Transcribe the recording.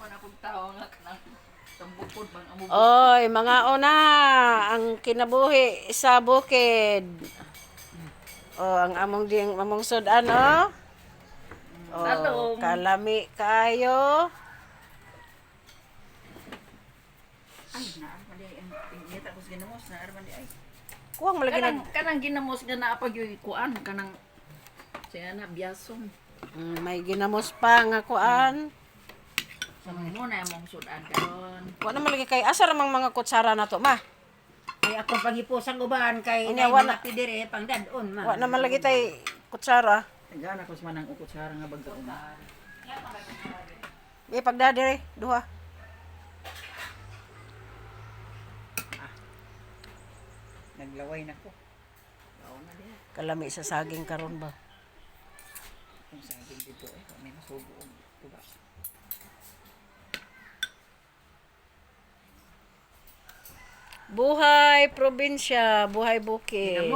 akong tao nga kanang tambukod bang amo. Oy, mga una, ang kinabuhi sa bukid. Oh, ang among ding among sudan oh. Oh, kalami kayo. Ay, naar man di ang ngita ko sa ginamos, naar man di ay. Kuwang malagi Kanang nag kanang ginamos nga naa pag yung kuan kanang siya na biyason. Mm, may ginamos pa nga kuan. Sa mo na mong sudan karon. Wa na malagi kay asa ramang mga kutsara na to, ma. Kay ako pangipusang uban kay nay wala- mga pidire pang dadon man. Wa na malagi tay kutsara. Gana ko sa manang ukot sa nga bagka una. Di pagdadire duha. Naglaway na ko. Na. Kalami sa saging karon ba. Kung sabi dito eh, kami nasugo og Buhay probinsya, buhay bukid.